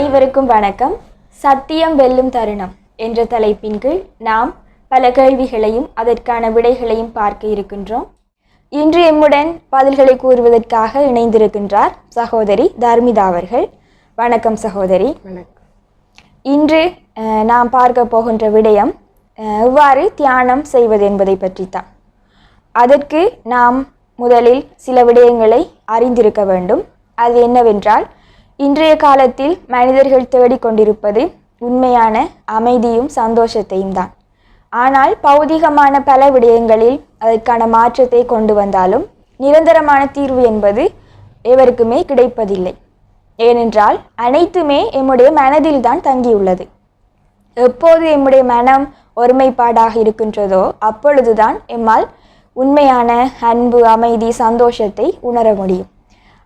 அனைவருக்கும் வணக்கம். சத்தியம் வெல்லும் தருணம் என்ற தலைப்பின் கீழ் நாம் பல கேள்விகளையும் அதற்கான விடைகளையும் பார்க்க இருக்கின்றோம். இன்று எம்முடன் பதில்களை கூறுவதற்காக இணைந்திருக்கின்றார் சகோதரி தர்மிதா அவர்கள். வணக்கம் சகோதரி. வணக்கம். இன்று நாம் பார்க்க போகின்ற விடயம் எவ்வாறு தியானம் செய்வது என்பதை பற்றித்தான். அதற்கு நாம் முதலில் சில விடயங்களை அறிந்திருக்க வேண்டும். அது என்னவென்றால் இன்றைய காலத்தில் மனிதர்கள் தேடிக்கொண்டிருப்பது உண்மையான அமைதியும் சந்தோஷத்தையும் தான். ஆனால் பௌதிகமான பல விடயங்களில் அதற்கான மாற்றத்தை கொண்டு வந்தாலும் நிரந்தரமான தீர்வு என்பது எவருக்குமே கிடைப்பதில்லை. ஏனென்றால் அனைத்துமே எம்முடைய மனதில் தான் தங்கியுள்ளது. எப்போது எம்முடைய மனம் ஒருமைப்பாடாக இருக்கின்றதோ அப்பொழுதுதான் எம்மால் உண்மையான அன்பு அமைதி சந்தோஷத்தை உணர முடியும்.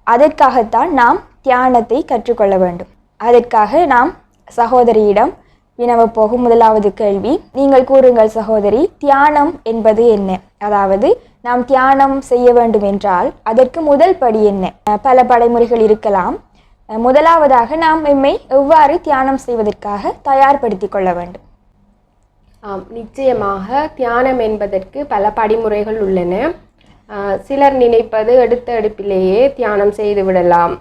அதற்காகத்தான் நாம் தியானத்தை கற்றுக்கொள்ள வேண்டும். அதற்காக நாம் சகோதரியிடம் வினவப் போகும் முதலாவது கேள்வி நீங்கள் கூறுங்கள் சகோதரி தியானம் என்பது என்ன? அதாவது நாம் தியானம் செய்ய வேண்டும் என்றால் அதற்கு முதல் படி என்ன? அஹ் பல படைமுறைகள் இருக்கலாம். அஹ் முதலாவதாக நாம் எம்மை எவ்வாறு தியானம் செய்வதற்காக தயார்படுத்திக் கொள்ள வேண்டும்? ஆம் நிச்சயமாக தியானம் என்பதற்கு பல படிமுறைகள் உள்ளன. சிலர் நினைப்பது எடுத்த எடுப்பிலேயே தியானம் செய்து விடலாம்.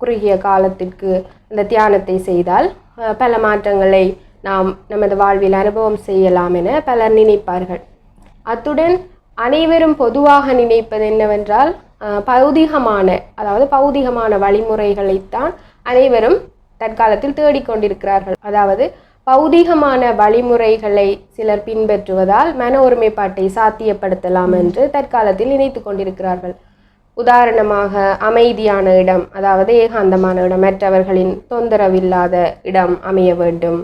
குறுகிய காலத்திற்கு இந்த தியானத்தை செய்தால் பல மாற்றங்களை நாம் நமது வாழ்வில் அனுபவம் செய்யலாம் என பலர் நினைப்பார்கள். அத்துடன் அனைவரும் பொதுவாக நினைப்பது என்னவென்றால் பௌதிகமான அதாவது பௌதிகமான வழிமுறைகளைத்தான் அனைவரும் தற்காலத்தில் தேடிக்கொண்டிருக்கிறார்கள். அதாவது பௌதிகமான வழிமுறைகளை சிலர் பின்பற்றுவதால் மன ஒருமைப்பாட்டை சாத்தியப்படுத்தலாம் என்று தற்காலத்தில் நினைத்து கொண்டிருக்கிறார்கள். உதாரணமாக அமைதியான இடம் அதாவது ஏகாந்தமான இடம் மற்றவர்களின் தொந்தரவில்லாத இடம் அமைய வேண்டும்.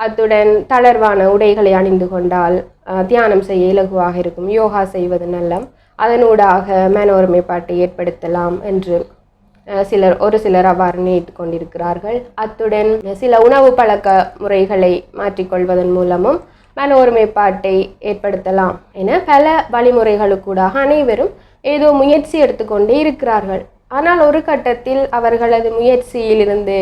அத்துடன் தளர்வான உடைகளை அணிந்து கொண்டால் தியானம் செய்ய இலகுவாக இருக்கும் யோகா செய்வது நல்லம். அதனூடாக மன ஒருமைப்பாட்டை ஏற்படுத்தலாம் என்று சிலர் ஒரு சிலர் அவ்வாறு நினைத்து கொண்டிருக்கிறார்கள் அத்துடன் சில உணவு பழக்க முறைகளை மாற்றிக்கொள்வதன் மூலமும் மன ஒருமைப்பாட்டை ஏற்படுத்தலாம் என பல வழிமுறைகளுக்கூடாக அனைவரும் ஏதோ முயற்சி எடுத்துக்கொண்டே இருக்கிறார்கள். ஆனால் ஒரு கட்டத்தில் அவர்களது முயற்சியிலிருந்து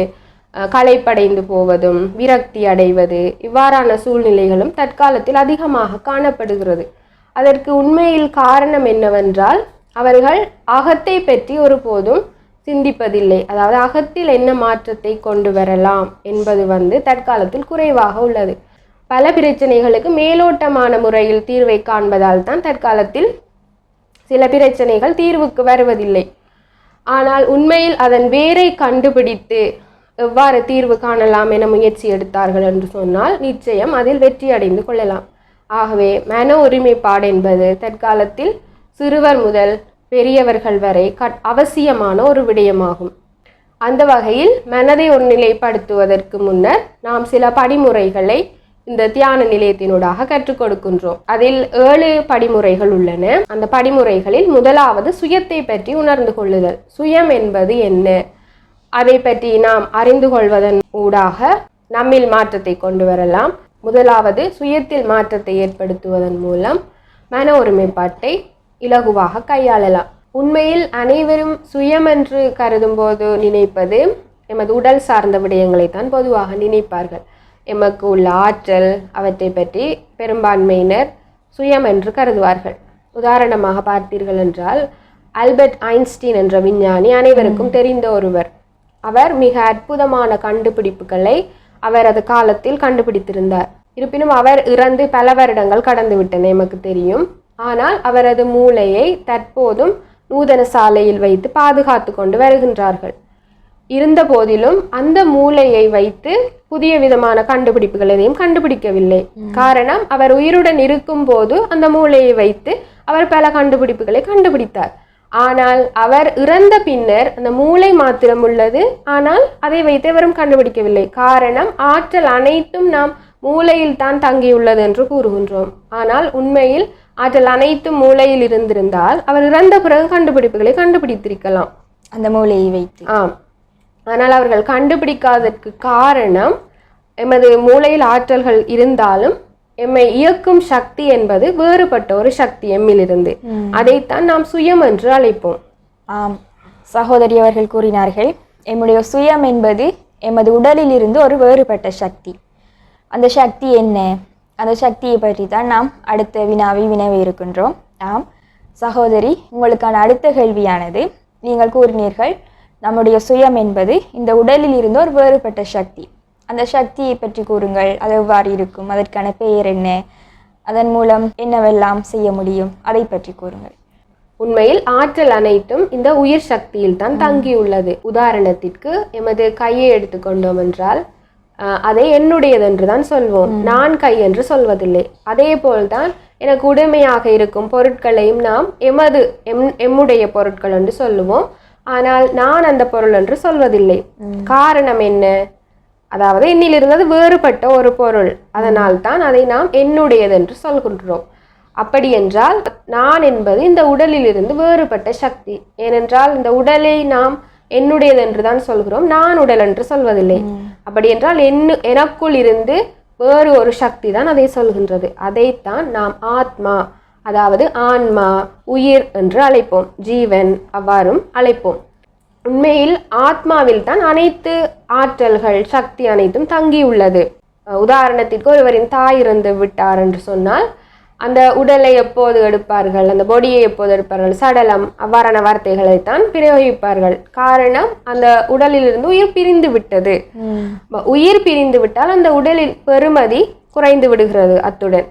களைப்படைந்து போவதும் விரக்தி அடைவது இவ்வாறான சூழ்நிலைகளும் தற்காலத்தில் அதிகமாக காணப்படுகிறது. அதற்கு உண்மையில் காரணம் என்னவென்றால் அவர்கள் அகத்தை பற்றி ஒருபோதும் சிந்திப்பதில்லை. அதாவது அகத்தில் என்ன மாற்றத்தை கொண்டு வரலாம் என்பது வந்து தற்காலத்தில் குறைவாக உள்ளது. பல பிரச்சனைகளுக்கு மேலோட்டமான முறையில் தீர்வை காண்பதால் தான் தற்காலத்தில் சில பிரச்சனைகள் தீர்வுக்கு வருவதில்லை. ஆனால் உண்மையில் அதன் வேரை கண்டுபிடித்து எவ்வாறு தீர்வு காணலாம் என முயற்சி எடுத்தார்கள் என்று சொன்னால் நிச்சயம் அதில் வெற்றி அடைந்து கொள்ளலாம். ஆகவே மன ஒருமைப்பாடு என்பது தற்காலத்தில் சிறுவர் முதல் பெரியவர்கள் வரை கட் அவசியமான ஒரு விடயமாகும். அந்த வகையில் மனதை ஒருநிலைப்படுத்துவதற்கு முன்னர் நாம் சில படிமுறைகளை இந்த தியான நிலையத்தினூடாக கற்றுக் கொடுக்கின்றோம். அதில் ஏழு படிமுறைகள் உள்ளன. அந்த படிமுறைகளில் முதலாவது சுயத்தை பற்றி உணர்ந்து கொள்ளுதல். சுயம் என்பது என்ன? அதை பற்றி நாம் அறிந்து கொள்வதன் ஊடாக நம்மில் மாற்றத்தை கொண்டு வரலாம். முதலாவது சுயத்தில் மாற்றத்தை ஏற்படுத்துவதன் மூலம் மன ஒருமைப்பாட்டை இலகுவாக கையாளலாம். உண்மையில் அனைவரும் சுயம் என்று கருதும்போது நினைப்பது எமது உடல் சார்ந்த விடயங்களை தான் பொதுவாக நினைப்பார்கள். எமக்கு உள்ள ஆற்றல் அவற்றை பற்றி பெரும்பான்மையினர் சுயம் என்று கருதுவார்கள். உதாரணமாக பார்த்தீர்கள் என்றால் ஆல்பர்ட் ஐன்ஸ்டீன் என்ற விஞ்ஞானி அனைவருக்கும் தெரிந்த ஒருவர். அவர் மிக அற்புதமான கண்டுபிடிப்புகளை அவரது காலத்தில் கண்டுபிடித்திருந்தார். இருப்பினும் அவர் இறந்து பல வருடங்கள் கடந்து விட்டன எமக்கு தெரியும். ஆனால் அவரது மூளையை தற்போதும் நூதன சாலையில் வைத்து பாதுகாத்து கொண்டு வருகின்றார்கள். இருந்த போதிலும் அந்த மூளையை வைத்து புதிய விதமான கண்டுபிடிப்புகள் எதையும் கண்டுபிடிக்கவில்லை. காரணம் அவர் உயிருடன் இருக்கும் போது அந்த மூளையை வைத்து அவர் பல கண்டுபிடிப்புகளை கண்டுபிடித்தார். ஆனால் அவர் இறந்த பின்னர் அந்த மூளை மாத்திரம் உள்ளது. ஆனால் அதை வைத்து எவரும் கண்டுபிடிக்கவில்லை. காரணம் ஆற்றல் அனைத்தும் நாம் மூளையில் தான் தங்கியுள்ளது என்று கூறுகின்றோம். ஆனால் உண்மையில் ஆற்றல் அனைத்தும் மூளையில் இருந்திருந்தால் அவர் இறந்த பிறகு கண்டுபிடிப்புகளை கண்டுபிடித்திருக்கலாம். அந்த மூளையை வைத்து. ஆம். ஆனால் அவர்கள் கண்டுபிடிக்காததற்கு காரணம் எமது மூளையில் ஆற்றல்கள் இருந்தாலும் எம்மை இயக்கும் சக்தி என்பது வேறுபட்ட ஒரு சக்தி எம்மிலிருந்து. அதைத்தான் நாம் சுயம் என்று அழைப்போம். ஆம். சகோதரி அவர்கள் கூறினார்கள் எம்முடைய சுயம் என்பது எமது உடலில் இருந்து ஒரு வேறுபட்ட சக்தி. அந்த சக்தி என்ன? அந்த சக்தியை பற்றி தான் நாம் அடுத்த வினாவை வினவ இருக்கின்றோம். ஆம் சகோதரி உங்களுக்கான அடுத்த கேள்வியானது நீங்கள் கூறினீர்கள் நம்முடைய சுயம் என்பது இந்த உடலில் இருந்து ஒரு வேறுபட்ட சக்தி. அந்த சக்தியை பற்றி கூறுங்கள் அது எவ்வாறு இருக்கும் அதற்கான பெயர் என்ன அதன் மூலம் என்னவெல்லாம் செய்ய முடியும் அதை பற்றி கூறுங்கள். உண்மையில் ஆற்றல் அனைத்தும் இந்த உயிர் சக்தியில் தான் தங்கியுள்ளது. உதாரணத்திற்கு எமது கையை எடுத்துக்கொண்டோம் என்றால் அதை என்னுடையது என்று தான் சொல்வோம். நான் கை என்று சொல்வதில்லை. அதே போல்தான் எனக்கு உடைமையாக இருக்கும் பொருட்களையும் நாம் எமது எம் எம்முடைய பொருட்கள் என்று சொல்லுவோம். ஆனால் நான் அந்த பொருள் என்று சொல்வதில்லை. காரணம் என்ன? அதாவது என்னிலிருந்து அது வேறுபட்ட ஒரு பொருள். அதனால் தான் அதை நாம் என்னுடையது என்று சொல்கின்றோம். அப்படி என்றால் நான் என்பது இந்த உடலிலிருந்து வேறுபட்ட சக்தி. ஏனென்றால் இந்த உடலை நாம் என்னுடையது என்று தான் சொல்கிறோம் நான் உடல் என்று சொல்வதில்லை. அப்படி என்றால் என்னு எனக்குள் இருந்து வேறு ஒரு சக்தி தான் அதை சொல்கின்றது. அதைத்தான் நாம் ஆத்மா அதாவது ஆன்மா உயிர் என்று அழைப்போம். ஜீவன் அவ்வாறும் அழைப்போம். உண்மையில் ஆத்மாவில் தான் அனைத்து ஆற்றல்கள் சக்தி அனைத்தும் தங்கியுள்ளது. உதாரணத்திற்கு ஒருவரின் தாய் இறந்து விட்டார் என்று சொன்னால் அந்த உடலை எப்போது எடுப்பார்கள்? அந்த பொடியை எப்போது எடுப்பார்கள்? சடலம் அவ்வாறான வார்த்தைகளைத்தான் பிரயோகிப்பார்கள். காரணம் அந்த உடலிலிருந்து உயிர் பிரிந்து விட்டது. உயிர் பிரிந்து விட்டால் அந்த உடலில் பெறுமதி குறைந்து விடுகிறது அத்துடன்.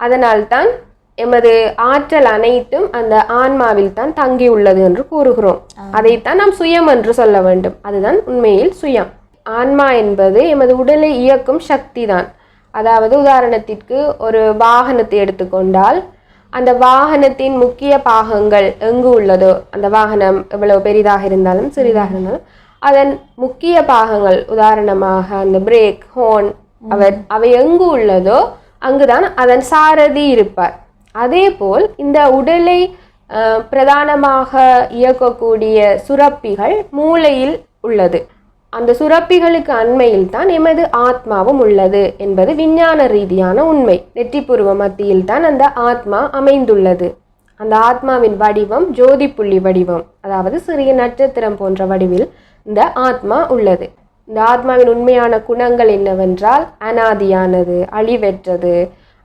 அதனால்தான் எமது ஆற்றல் அனைத்தும் அந்த ஆன்மாவில் தான் தங்கியுள்ளது என்று கூறுகிறோம். அதைத்தான் நாம் சுயம் என்று சொல்ல வேண்டும். அதுதான் உண்மையில் சுயம். ஆன்மா என்பது எமது உடலை இயக்கும் சக்தி தான் அதாவது உதாரணத்திற்கு ஒரு வாகனத்தை எடுத்துக்கொண்டால் அந்த வாகனத்தின் முக்கிய பாகங்கள் எங்கு உள்ளதோ அந்த வாகனம் எவ்வளவு பெரிதாக இருந்தாலும் சிறிதாக இருந்தாலும் அதன் முக்கிய பாகங்கள் உதாரணமாக அந்த பிரேக் ஹோன் அவர் அவை எங்கு உள்ளதோ அங்குதான் அதன் சாரதி இருப்பார். அதே போல் இந்த உடலை பிரதானமாக இயக்கக்கூடிய சுரப்பிகள் மூளையில் உள்ளது. அந்த சுரப்பிகளுக்கு அண்மையில் தான் எமது ஆத்மாவும் உள்ளது என்பது விஞ்ஞான ரீதியான உண்மை. நெற்றிப்புருவ மத்தியில் தான் அந்த ஆத்மா அமைந்துள்ளது. அந்த ஆத்மாவின் வடிவம் ஜோதி புள்ளி வடிவம் அதாவது சிறிய நட்சத்திரம் போன்ற வடிவில் இந்த ஆத்மா உள்ளது. இந்த ஆத்மாவின் உண்மையான குணங்கள் என்னவென்றால் அனாதியானது அழிவற்றது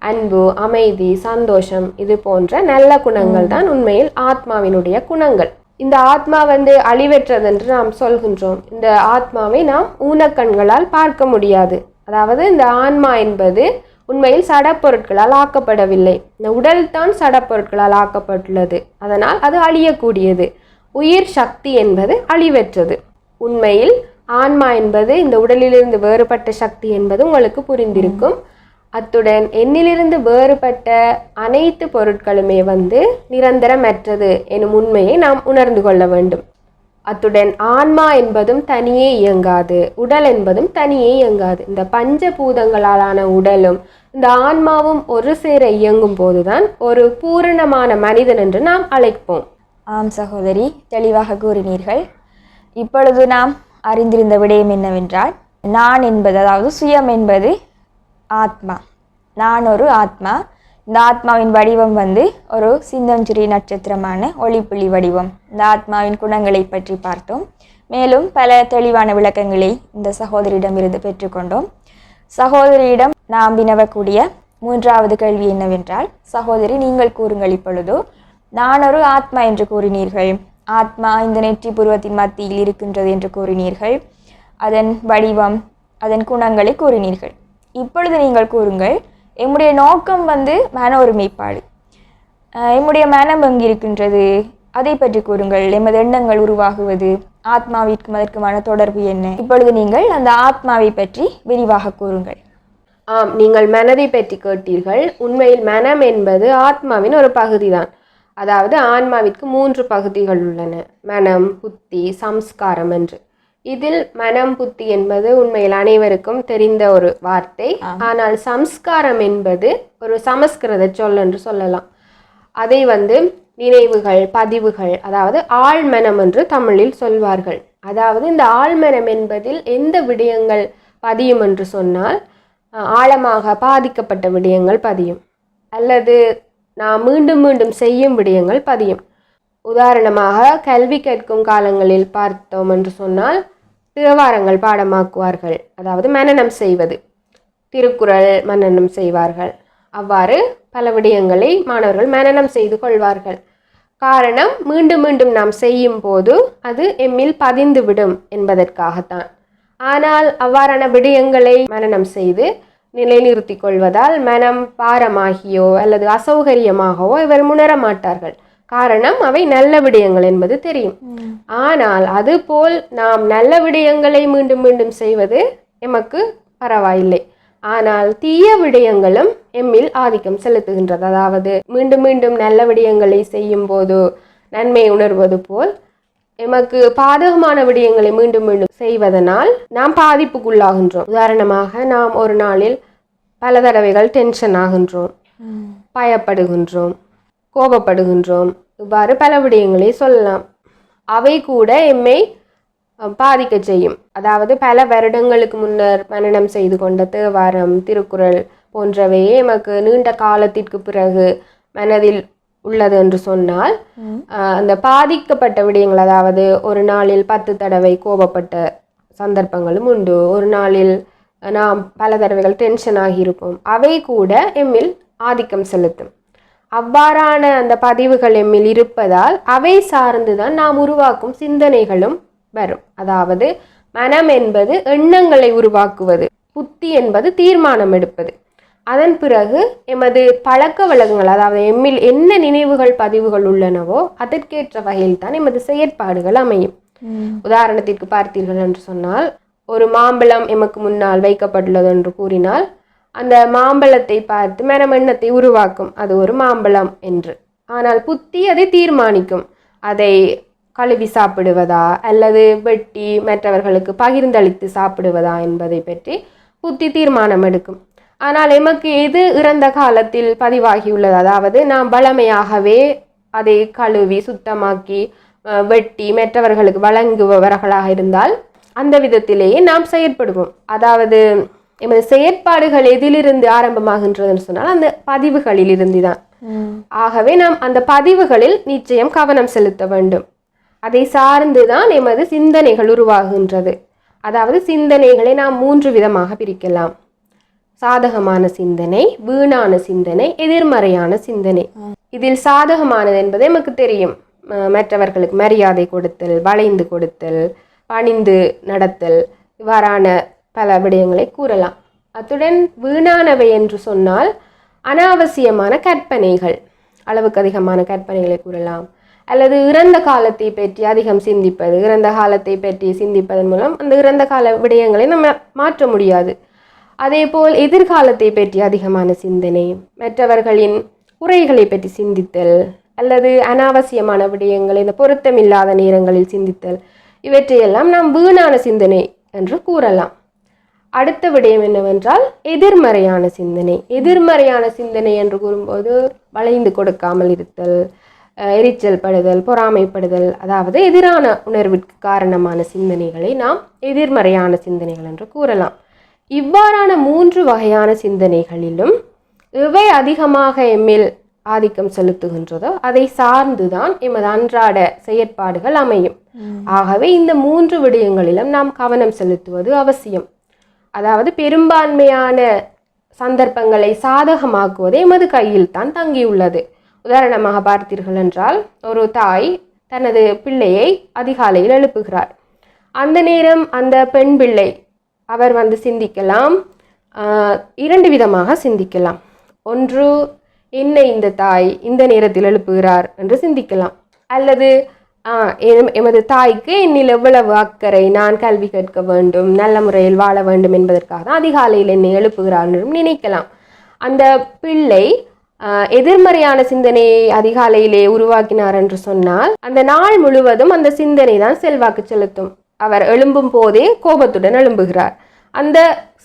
அன்பு அமைதி சந்தோஷம் இது போன்ற நல்ல குணங்கள் தான் உண்மையில் ஆத்மாவினுடைய குணங்கள். இந்த ஆத்மா வந்து அழிவற்றதென்று நாம் சொல்கின்றோம். இந்த ஆத்மாவை நாம் ஊனக்கண்களால் பார்க்க முடியாது. அதாவது இந்த ஆன்மா என்பது உண்மையில் சடப்பொருட்களால் ஆக்கப்படவில்லை. இந்த உடல் தான் சடப்பொருட்களால் ஆக்கப்பட்டுள்ளது. அதனால் அது அழியக்கூடியது. உயிர் சக்தி என்பது அழிவற்றது. உண்மையில் ஆன்மா என்பது இந்த உடலிலிருந்து வேறுபட்ட சக்தி என்பது உங்களுக்கு புரிந்திருக்கும். அத்துடன் என்னிலிருந்து வேறுபட்ட அனைத்து பொருட்களுமே வந்து நிரந்தரமற்றது எனும் உண்மையை நாம் உணர்ந்து கொள்ள வேண்டும். அத்துடன் ஆன்மா என்பதும் தனியே இயங்காது உடல் என்பதும் தனியே இயங்காது. இந்த பஞ்சபூதங்களாலான உடலும் இந்த ஆன்மாவும் ஒரு சேர இயங்கும் போதுதான் ஒரு பூரணமான மனிதன் என்று நாம் அழைப்போம். ஆம் சகோதரி தெளிவாக கூறினீர்கள். இப்பொழுது நாம் அறிந்திருந்த விடயம் என்னவென்றால் நான் என்பது அதாவது சுயம் என்பது ஆத்மா. நான் ஒரு ஆத்மா. இந்த ஆத்மாவின் வடிவம் வந்து ஒரு சிந்தஞ்சுரி நட்சத்திரமான ஒளிப்புள்ளி வடிவம். இந்த ஆத்மாவின் குணங்களை பற்றி பார்த்தோம். மேலும் பல தெளிவான விளக்கங்களை இந்த சகோதரியிடமிருந்து பெற்றுக்கொண்டோம். சகோதரியிடம் நாம் வினவக்கூடிய மூன்றாவது கேள்வி என்னவென்றால் சகோதரி நீங்கள் கூறுங்கள் இப்பொழுது நான் ஒரு ஆத்மா என்று கூறினீர்கள். ஆத்மா இந்த நெற்றி புருவத்தின் மத்தியில் இருக்கின்றது என்று கூறினீர்கள். அதன் வடிவம் அதன் குணங்களை கூறினீர்கள். இப்பொழுது நீங்கள் கூறுங்கள் எம்முடைய நோக்கம் வந்து மன ஒருமைப்பாடு. எம்முடைய மனம் எங்கு இருக்கின்றது? அதை பற்றி கூறுங்கள் எமது எண்ணங்கள் உருவாகுவது ஆத்மாவிற்கும் அதற்குமான தொடர்பு என்ன? இப்பொழுது நீங்கள் அந்த ஆத்மாவை பற்றி விரிவாக கூறுங்கள். ஆம் நீங்கள் மனதை பற்றி கேட்டீர்கள். உண்மையில் மனம் என்பது ஆத்மாவின் ஒரு பகுதிதான். அதாவது ஆன்மாவிற்கு மூன்று பகுதிகள் உள்ளன. மனம் புத்தி சம்ஸ்காரம் என்று. இதில் மனம் புத்தி என்பது உண்மையில் அனைவருக்கும் தெரிந்த ஒரு வார்த்தை. ஆனால் சம்ஸ்காரம் என்பது ஒரு சமஸ்கிருத சொல் என்று சொல்லலாம். அதை வந்து நினைவுகள் பதிவுகள் அதாவது ஆழ்மனம் என்று தமிழில் சொல்வார்கள். அதாவது இந்த ஆழ்மனம் என்பதில் எந்த விடயங்கள் பதியும் என்று சொன்னால் ஆழமாக பாதிக்கப்பட்ட விடயங்கள் பதியும். அல்லது நாம் மீண்டும் மீண்டும் செய்யும் விடயங்கள் பதியும். உதாரணமாக கல்வி கற்கும் காலங்களில் பார்த்தோம் என்று சொன்னால் தேவாரங்கள் பாடமாக்குவார்கள். அதாவது மனனம் செய்வது. திருக்குறள் மனநம் செய்வார்கள். அவ்வாறு பல விடயங்களை மாணவர்கள் மனனம் செய்து கொள்வார்கள். காரணம் மீண்டும் மீண்டும் நாம் செய்யும் போது அது எம்மில் பதிந்துவிடும் என்பதற்காகத்தான். ஆனால் அவ்வாறான விடயங்களை மனனம் செய்து நிலைநிறுத்திக் கொள்வதால் மனம் பாரமாகியோ அல்லது அசௌகரியமாகவோ இவர் உணர மாட்டார்கள். காரணம் அவை நல்ல விடயங்கள் என்பது தெரியும். ஆனால் அதுபோல் நாம் நல்ல விடயங்களை மீண்டும் மீண்டும் செய்வது எமக்கு பரவாயில்லை. ஆனால் தீய விடயங்களும் எம்மில் ஆதிக்கம் செலுத்துகின்றது. அதாவது மீண்டும் மீண்டும் நல்ல விடயங்களை செய்யும் போது நன்மை உணர்வது போல் எமக்கு பாதகமான விடயங்களை மீண்டும் மீண்டும் செய்வதனால் நாம் பாதிப்புக்குள்ளாகின்றோம். உதாரணமாக நாம் ஒரு நாளில் பல தடவைகள் டென்ஷன் ஆகின்றோம். பயப்படுகின்றோம். கோபப்படுகின்றோம். இவ்வாறு பல விடயங்களை சொல்லலாம். அவை கூட எம்மை அஹ், பாதிக்கச் செய்யும். அதாவது பல வருடங்களுக்கு முன்னர் மனனம் செய்து கொண்ட தேவாரம் திருக்குறள் போன்றவையே எமக்கு நீண்ட காலத்திற்கு பிறகு மனதில் உள்ளது என்று சொன்னால் அந்த பாதிக்கப்பட்ட விடயங்கள் அதாவது ஒரு நாளில் பத்து தடவை கோபப்பட்ட சந்தர்ப்பங்களும் உண்டு. ஒரு நாளில் நாம் பல தடவைகள் டென்ஷன் ஆகியிருப்போம் அவை கூட எம்மில் ஆதிக்கம் செலுத்தும். அவ்வாறான அந்த பதிவுகள் எம்மில் இருப்பதால் அவை சார்ந்துதான் நாம் உருவாக்கும் சிந்தனைகளும் வரும். அதாவது மனம் என்பது எண்ணங்களை உருவாக்குவது புத்தி என்பது தீர்மானம் எடுப்பது. அதன் பிறகு எமது பழக்க வழக்கங்கள் அதாவது எம்மில் என்ன நினைவுகள் பதிவுகள் உள்ளனவோ அதற்கேற்ற வகையில் தான் எமது செயற்பாடுகள் அமையும். உதாரணத்திற்கு பார்த்தீர்கள் என்று சொன்னால் ஒரு மாம்பழம் எமக்கு முன்னால் வைக்கப்பட்டுள்ளது என்று கூறினால் அந்த மாம்பழத்தை பார்த்து மனம் உருவாக்கும். அது ஒரு மாம்பழம் என்று. ஆனால் புத்தி அதை தீர்மானிக்கும். அதை கழுவி சாப்பிடுவதா அல்லது வெட்டி மற்றவர்களுக்கு பகிர்ந்தளித்து சாப்பிடுவதா என்பதை பற்றி புத்தி தீர்மானம் எடுக்கும். ஆனால் எமக்கு எது இறந்த காலத்தில் பதிவாகியுள்ளது. அதாவது நாம் வளமையாகவே அதை கழுவி சுத்தமாக்கி வெட்டி மற்றவர்களுக்கு வழங்குபவர்களாக இருந்தால் அந்த விதத்திலேயே நாம் செயற்படுவோம். அதாவது எமது செயற்பாடுகள் எதிலிருந்து ஆரம்பமாகின்றதுன்னு சொன்னால் அந்த பதிவுகளில் இருந்து தான் ஆகவே நாம் அந்த பதிவுகளில் நிச்சயம் கவனம் செலுத்த வேண்டும். அதை சார்ந்துதான் எமது சிந்தனைகள் உருவாகின்றது. அதாவது சிந்தனைகளை நாம் மூன்று விதமாக பிரிக்கலாம். சாதகமான சிந்தனை வீணான சிந்தனை எதிர்மறையான சிந்தனை. இதில் சாதகமானது என்பது நமக்கு தெரியும். மற்றவர்களுக்கு மரியாதை கொடுத்தல் வளைந்து கொடுத்தல் பணிந்து நடத்தல் இவ்வாறான பல விடயங்களை கூறலாம். அத்துடன் வீணானவை என்று சொன்னால் அனாவசியமான கற்பனைகள். அளவுக்கு அதிகமான கற்பனைகளை கூறலாம். அல்லது இறந்த காலத்தை பற்றி அதிகம் சிந்திப்பது இறந்த காலத்தை பற்றி சிந்திப்பதன் மூலம் அந்த இறந்த கால விடயங்களை நம்ம மாற்ற முடியாது. அதேபோல் எதிர்காலத்தை பற்றி அதிகமான சிந்தனை மற்றவர்களின் குறைகளை பற்றி சிந்தித்தல் அல்லது அனாவசியமான விடயங்களை இந்த பொருத்தமில்லாத நேரங்களில் சிந்தித்தல் இவற்றையெல்லாம் நாம் வீணான சிந்தனை என்று கூறலாம். அடுத்த விடயம் என்னவென்றால் எதிர்மறையான சிந்தனை. எதிர்மறையான சிந்தனை என்று கூறும்போது வளைந்து கொடுக்காமல் இருத்தல் எரிச்சல் படுதல் பொறாமைப்படுதல் அதாவது எதிரான உணர்விற்கு காரணமான சிந்தனைகளை நாம் எதிர்மறையான சிந்தனைகள் என்று கூறலாம். இவ்வாறான மூன்று வகையான சிந்தனைகளிலும் எவை அதிகமாக எம்மில் ஆதிக்கம் செலுத்துகின்றதோ அதை சார்ந்துதான் எமது அன்றாட செயற்பாடுகள் அமையும். ஆகவே இந்த மூன்று விடயங்களிலும் நாம் கவனம் செலுத்துவது அவசியம். அதாவது பெரும்பான்மையான சந்தர்ப்பங்களை சாதகமாக்குவது எமது கையில் தான் தங்கியுள்ளது. உதாரணமாக பார்த்தீர்கள் என்றால் ஒரு தாய் தனது பிள்ளையை அதிகாலையில் எழுப்புகிறார். அந்த நேரம் அந்த பெண் பிள்ளை அவர் வந்து சிந்திக்கலாம் இரண்டு விதமாக சிந்திக்கலாம். ஒன்று என்ன இந்த தாய் இந்த நேரத்தில் எழுப்புகிறார் என்று சிந்திக்கலாம். அல்லது எமது தாய்க்கு என்னில் எவ்வளவு அக்கறை நான் கல்வி கற்க வேண்டும் நல்ல முறையில் வாழ வேண்டும் என்பதற்காக தான் அதிகாலையில் என்னை எழுப்புகிறார் என்றும் நினைக்கலாம். அந்த பிள்ளை எதிர்மறையான சிந்தனையை அதிகாலையிலே உருவாக்கினார் என்று சொன்னால் அந்த நாள் முழுவதும் அந்த சிந்தனை தான் செல்வாக்கு செலுத்தும். அவர் எழும்பும் போதே கோபத்துடன் எழும்புகிறார். அந்த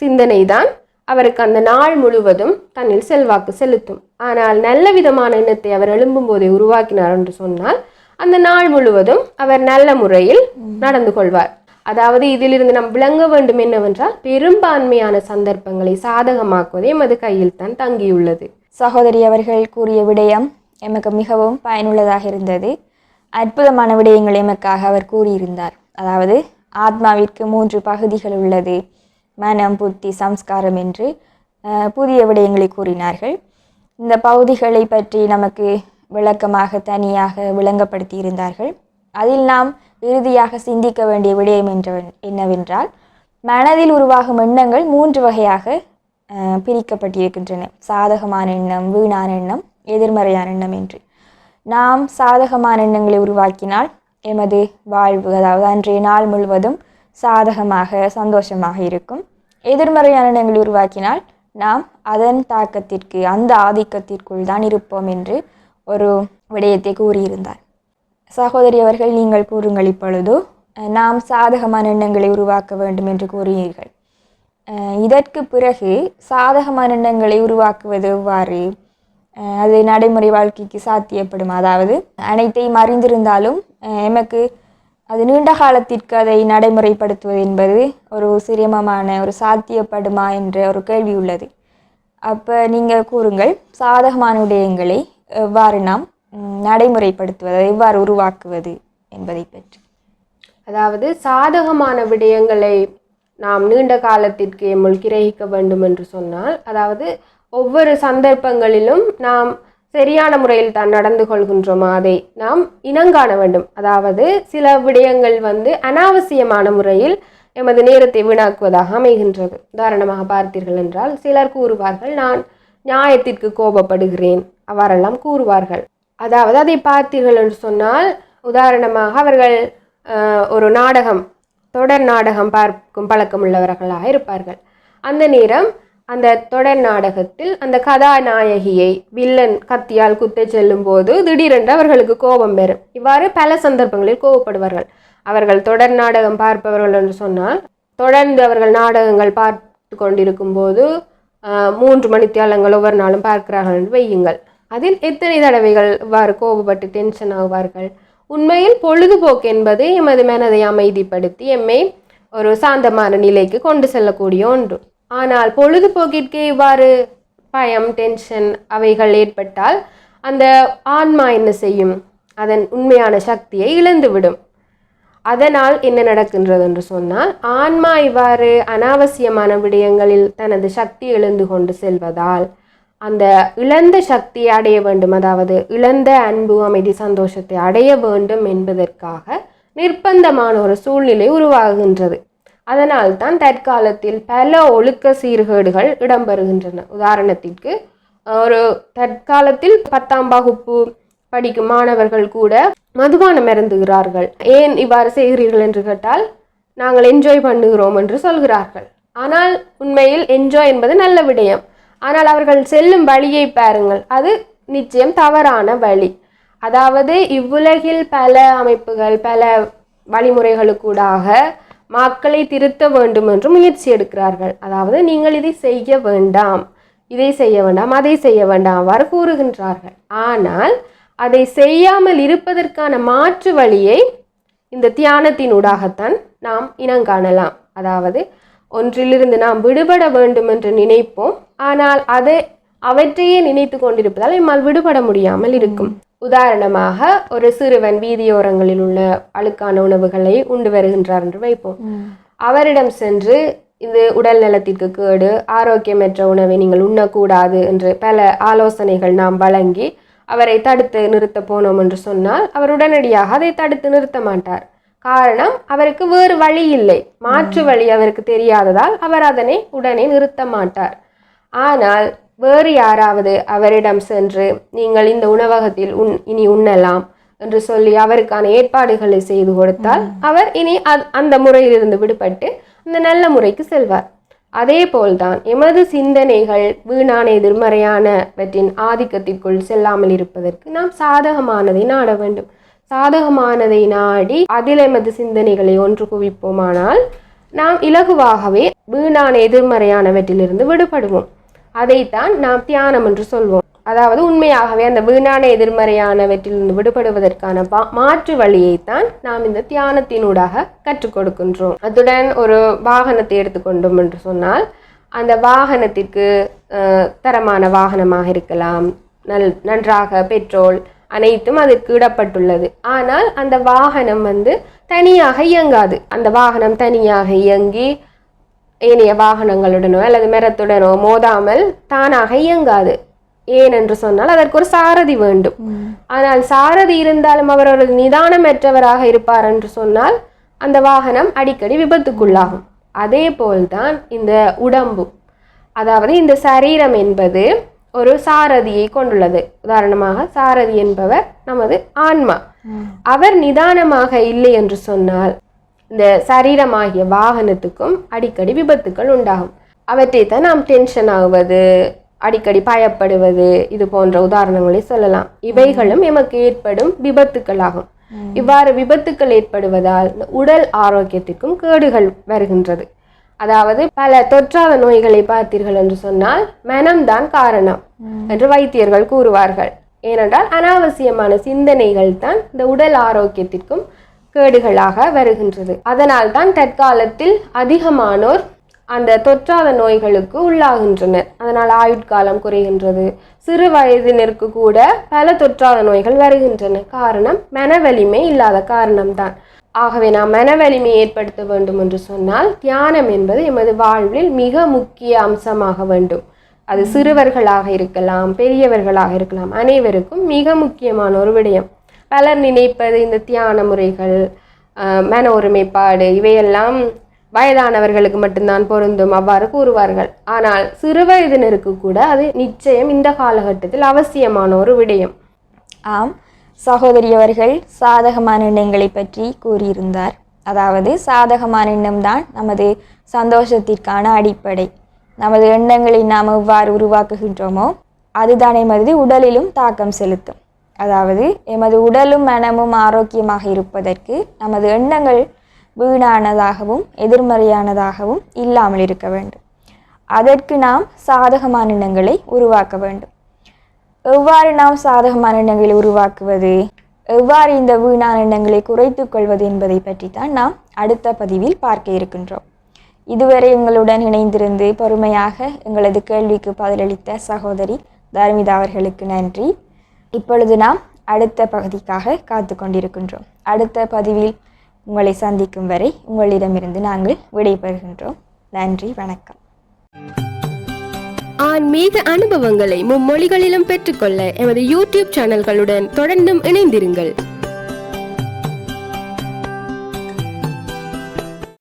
சிந்தனை தான் அவருக்கு அந்த நாள் முழுவதும் தன்னில் செல்வாக்கு செலுத்தும். ஆனால் நல்ல விதமான எண்ணத்தை அவர் எழும்பும் போதே உருவாக்கினார் என்று சொன்னால் அந்த நாள் முழுவதும் அவர் நல்ல முறையில் நடந்து கொள்வார். அதாவது இதிலிருந்து நாம் விளங்க வேண்டும் என்னவென்றால் பெரும்பான்மையான சந்தர்ப்பங்களை சாதகமாக்குவதே எமது கையில் தான் தங்கியுள்ளது. சகோதரி அவர்கள் கூறிய விடயம் எமக்கு மிகவும் பயனுள்ளதாக இருந்தது. அற்புதமான விடயங்கள் எமக்காக அவர் கூறியிருந்தார். அதாவது ஆத்மாவிற்கு மூன்று பகுதிகள் உள்ளது. மனம் புத்தி சம்ஸ்காரம் என்று புதிய விடயங்களை கூறினார்கள். இந்த பகுதிகளை பற்றி நமக்கு விளக்கமாக தனியாக விளங்கப்படுத்தி இருந்தார்கள் அதில் நாம் இறுதியாக சிந்திக்க வேண்டிய விடயம் என்ற என்னவென்றால் மனதில் உருவாகும் எண்ணங்கள் மூன்று வகையாக பிரிக்கப்பட்டிருக்கின்றன. சாதகமான எண்ணம் வீணான எண்ணம் எதிர்மறையான எண்ணம் என்று. நாம் சாதகமான எண்ணங்களை உருவாக்கினால் எமது வாழ்வு அதாவது அன்றைய நாள் முழுவதும் சாதகமாக சந்தோஷமாக இருக்கும். எதிர்மறையான எண்ணங்களை உருவாக்கினால் நாம் அதன் தாக்கத்திற்கு அந்த ஆதிக்கத்திற்குள் தான் இருப்போம் என்று ஒரு விடயத்தை கூறியிருந்தார். சகோதரி அவர்கள் நீங்கள் கூறுங்கள் இப்பொழுது நாம் சாதகமான எண்ணங்களை உருவாக்க வேண்டும் என்று கூறினீர்கள். இதற்கு பிறகு சாதகமான எண்ணங்களை உருவாக்குவது எவ்வாறு? அது நடைமுறை வாழ்க்கைக்கு சாத்தியப்படும்? அதாவது அனைத்தையும் அறிந்திருந்தாலும் எமக்கு அது நீண்ட காலத்திற்கு அதை நடைமுறைப்படுத்துவது என்பது ஒரு சிரமமான ஒரு சாத்தியப்படுமா என்ற ஒரு கேள்வி உள்ளது. அப்போ நீங்கள் கூறுங்கள் சாதகமான விடயங்களை எவ்வாறு நாம் நடைமுறைப்படுத்துவது எவ்வாறு உருவாக்குவது என்பதை பற்றி. அதாவது சாதகமான விடயங்களை நாம் நீண்ட காலத்திற்கு எம்முள் கிரகிக்க வேண்டும் என்று சொன்னால் அதாவது ஒவ்வொரு சந்தர்ப்பங்களிலும் நாம் சரியான முறையில் தான் நடந்து கொள்கின்றோமா அதை நாம் இனங்காண வேண்டும். அதாவது சில விடயங்கள் வந்து அனாவசியமான முறையில் எமது நேரத்தை வீணாக்குவதாக அமைகின்றது. உதாரணமாக பார்த்தீர்கள் என்றால் சிலர் கூறுவார்கள் நான் நியாயத்திற்கு கோபப்படுகிறேன். அவ்வாறெல்லாம் கூறுவார்கள். அதாவது அதை பார்த்தீர்கள் என்று சொன்னால் உதாரணமாக அவர்கள் ஒரு நாடகம் தொடர் நாடகம் பார்க்கும் பழக்கம் உள்ளவர்களாக இருப்பார்கள். அந்த நேரம் அந்த தொடர் நாடகத்தில் அந்த கதாநாயகியை வில்லன் கத்தியால் குத்தச் செல்லும் போது திடீரென்று அவர்களுக்கு கோபம் பெறும் இவ்வாறு பல சந்தர்ப்பங்களில் கோபப்படுவார்கள். அவர்கள் தொடர் நாடகம் பார்ப்பவர்கள் என்று சொன்னால் தொடர்ந்து அவர்கள் நாடகங்கள் பார்த்து கொண்டிருக்கும் போது மூன்று மணித்தியாலங்கள் ஒவ்வொரு நாளும் பார்க்கிறார்கள் என்று வையுங்கள். அதில் எத்தனை தடவைகள் இவ்வாறு கோபப்பட்டு டென்ஷன் ஆவார்கள்? உண்மையில் பொழுதுபோக்கு என்பது எமது மனதை அமைதிப்படுத்தி எம்மை ஒரு சாந்தமான நிலைக்கு கொண்டு செல்லக்கூடிய ஒன்று. ஆனால் பொழுதுபோக்கிற்கு இவ்வாறு பயம் டென்ஷன் அவைகள் ஏற்பட்டால் அந்த ஆன்மா என்ன செய்யும்? அதன் உண்மையான சக்தியை இழந்துவிடும். அதனால் என்ன நடக்கின்றது என்று சொன்னால் ஆன்மா இவ்வாறு அனாவசியமான விடயங்களில் தனது சக்தி இழந்து கொண்டு செல்வதால் அந்த இழந்த சக்தியை அடைய வேண்டும். அதாவது இழந்த அன்பு அமைதி சந்தோஷத்தை அடைய வேண்டும் என்பதற்காக நிர்பந்தமான ஒரு சூழ்நிலை உருவாகின்றது அதனால் தான் தற்காலத்தில் பல ஒழுக்க சீர்கேடுகள் இடம்பெறுகின்றன. உதாரணத்திற்கு ஒரு தற்காலத்தில் பத்தாம் வகுப்பு படிக்கும் மாணவர்கள் கூட மதுபானம் இறந்துகிறார்கள் ஏன் இவ்வாறு செய்கிறீர்கள் என்று கேட்டால் நாங்கள் என்ஜாய் பண்ணுகிறோம் என்று சொல்கிறார்கள். ஆனால் உண்மையில் என்ஜாய் என்பது நல்ல விடயம். ஆனால் அவர்கள் செல்லும் வழியை பாருங்கள். அது நிச்சயம் தவறான வழி. அதாவது இவ்வுலகில் பல அமைப்புகள் பல வழிமுறைகளுக்கூடாக மக்களை திருத்த வேண்டும் என்று முயற்சி எடுக்கிறார்கள். அதாவது நீங்கள் இதை செய்ய வேண்டாம். இதை செய்ய வேண்டாம் அதை செய்ய வேண்டாம் அவ்வாறு கூறுகின்றார்கள். ஆனால் அதை செய்யாமல் இருப்பதற்கான மாற்று வழியை இந்த தியானத்தினூடாகத்தான் நாம் இனங்காணலாம். அதாவது ஒன்றிலிருந்து நாம் விடுபட வேண்டும் என்று நினைப்போம். ஆனால் அதை அவற்றையே நினைத்து கொண்டிருப்பதால் நம்மால் விடுபட முடியாமல் இருக்கும். உதாரணமாக ஒரு சிறுவன் வீதியோரங்களில் உள்ள அழுக்கான உணவுகளை உண்டு வருகின்றார் என்று வைப்போம். அவரிடம் சென்று இது உடல் நலத்திற்கு கேடு ஆரோக்கியமற்ற உணவை நீங்கள் உண்ணக்கூடாது என்று பல ஆலோசனைகள் நாம் வழங்கி அவரை தடுத்து நிறுத்த போனோம் என்று சொன்னால் அவர் உடனடியாக அதை தடுத்து நிறுத்த மாட்டார். காரணம் அவருக்கு வேறு வழி இல்லை. மாற்று வழி அவருக்கு தெரியாததால் அவர் அதனை உடனே நிறுத்த மாட்டார். ஆனால் வேறு யாராவது அவரிடம் சென்று நீங்கள் இந்த உணவகத்தில் உண் இனி உண்ணலாம் என்று சொல்லி அவருக்கான ஏற்பாடுகளை செய்து கொடுத்தால் அவர் இனி அத்- அந்த முறையிலிருந்து விடுபட்டு அந்த நல்ல முறைக்கு செல்வார். அதே போல்தான் எமது சிந்தனைகள் வீணான எதிர்மறையானவற்றின் ஆதிக்கத்திற்குள் செல்லாமல் இருப்பதற்கு நாம் சாதகமானதை நாட வேண்டும். சாதகமானதை நாடி அதில் எமது சிந்தனைகளை ஒன்று குவிப்போமானால் நாம் இலகுவாகவே வீணான எதிர்மறையானவற்றிலிருந்து விடுபடுவோம். அதைத்தான் நாம் தியானம் என்று சொல்வோம். அதாவது உண்மையாகவே அந்த வீணான எதிர்மறையானவற்றிலிருந்து விடுபடுவதற்கான பா- மாற்று வழியைத்தான் நாம் இந்த தியானத்தினூடாக கற்றுக் கொடுக்கின்றோம். அத்துடன் ஒரு வாகனத்தை எடுத்துக்கொண்டோம் என்று சொன்னால் அந்த வாகனத்திற்கு தரமான வாகனமாக இருக்கலாம். நல் நன்றாக பெட்ரோல் அனைத்தும் அதற்கு இடப்பட்டுள்ளது. ஆனால் அந்த வாகனம் வந்து தனியாக இயங்காது. அந்த வாகனம் தனியாக இயங்கி ஏனைய வாகனங்களுடனோ அல்லது மரத்துடனோ மோதாமல் தானாக இயங்காது. ஏன் என்று சொன்னால் அதற்கு ஒரு சாரதி வேண்டும். ஆனால் சாரதி இருந்தாலும் அவர் ஒரு நிதானமற்றவராக இருப்பார் என்று சொன்னால் அந்த வாகனம் அடிக்கடி விபத்துக்குள்ளாகும். அதே போல்தான் இந்த உடம்பு அதாவது இந்த சரீரம் என்பது ஒரு சாரதியை கொண்டுள்ளது. உதாரணமாக சாரதி என்பவர் நமது ஆன்மா. அவர் நிதானமாக இல்லை என்று சொன்னால் இந்த சரீரமாகிய வாகனத்துக்கும் அடிக்கடி விபத்துக்கள் உண்டாகும். அவற்றை தான் நாம் டென்ஷன் ஆகுவது அடிக்கடி பயப்படுவது இது போன்ற உதாரணங்களை சொல்லலாம். இவைகளும் எமக்கு ஏற்படும் விபத்துக்களாகும். இவ்வாறு விபத்துக்கள் ஏற்படுவதால் இந்த உடல் ஆரோக்கியத்திற்கும் கேடுகள் வருகின்றது. அதாவது பல தொற்றாத நோய்களை பார்த்தீர்கள் என்று சொன்னால் மனம்தான் காரணம் என்று வைத்தியர்கள் கூறுவார்கள். ஏனென்றால் அனாவசியமான சிந்தனைகள் தான் இந்த உடல் ஆரோக்கியத்திற்கும் கேடுகளாக வருகின்றது. அதனால் தான் தற்காலத்தில் அதிகமானோர் அந்த தொற்றாத நோய்களுக்கு உள்ளாகின்றனர். அதனால் ஆயுட்காலம் குறைகின்றது. சிறு வயதினருக்கு கூட பல தொற்றாத நோய்கள் வருகின்றன. காரணம் மனவலிமை இல்லாத காரணம்தான். ஆகவே நாம் மனவலிமை ஏற்படுத்த வேண்டும் என்று சொன்னால் தியானம் என்பது எமது வாழ்வில் மிக முக்கிய அம்சமாக வேண்டும். அது சிறுவர்களாக இருக்கலாம் பெரியவர்களாக இருக்கலாம் அனைவருக்கும் மிக முக்கியமான ஒரு விடயம். பலர் நினைப்பது இந்த தியான முறைகள் மன ஒருமைப்பாடு இவையெல்லாம் வயதானவர்களுக்கு மட்டும்தான் பொருந்தும் அவ்வாறு கூறுவார்கள். ஆனால் சிறுவயதினருக்கு கூட அது நிச்சயம் இந்த காலகட்டத்தில் அவசியமான ஒரு விடயம். ஆம். சகோதரி அவர்கள் சாதகமான எண்ணங்களை பற்றி கூறியிருந்தார். அதாவது சாதகமான எண்ணம்தான் நமது சந்தோஷத்திற்கான அடிப்படை. நமது எண்ணங்களை நாம் எவ்வாறு உருவாக்குகின்றோமோ அதுதான் எமது உடலிலும் தாக்கம் செலுத்தும். அதாவது எமது உடலும் மனமும் ஆரோக்கியமாக இருப்பதற்கு நமது எண்ணங்கள் வீணானதாகவும் எதிர்மறையானதாகவும் இல்லாமல் இருக்க வேண்டும். அதற்கு நாம் சாதகமான எண்ணங்களை உருவாக்க வேண்டும். எவ்வாறு நாம் சாதகமான எண்ணங்களை உருவாக்குவது? எவ்வாறு இந்த வீணான எண்ணங்களை குறைத்துக் கொள்வது என்பதை பற்றி தான் நாம் அடுத்த பதிவில் பார்க்க இருக்கின்றோம். இதுவரை எங்களுடன் இணைந்திருந்து பொறுமையாக எங்களது கேள்விக்கு பதிலளித்த சகோதரி தர்மிதா அவர்களுக்கு நன்றி. இப்பொழுது நாம் அடுத்த பகுதிக்காக காத்து கொண்டிருக்கின்றோம். அடுத்த பதிவில் உங்களை சந்திக்கும் வரை உங்களிடமிருந்து நாங்கள் விடைபெறுகின்றோம். நன்றி வணக்கம். ஆன்மீக அனுபவங்களை மும்மொழிகளிலும் பெற்றுக்கொள்ள எமது யூடியூப் சேனல்களுடன் தொடர்ந்தும் இணைந்திருங்கள்.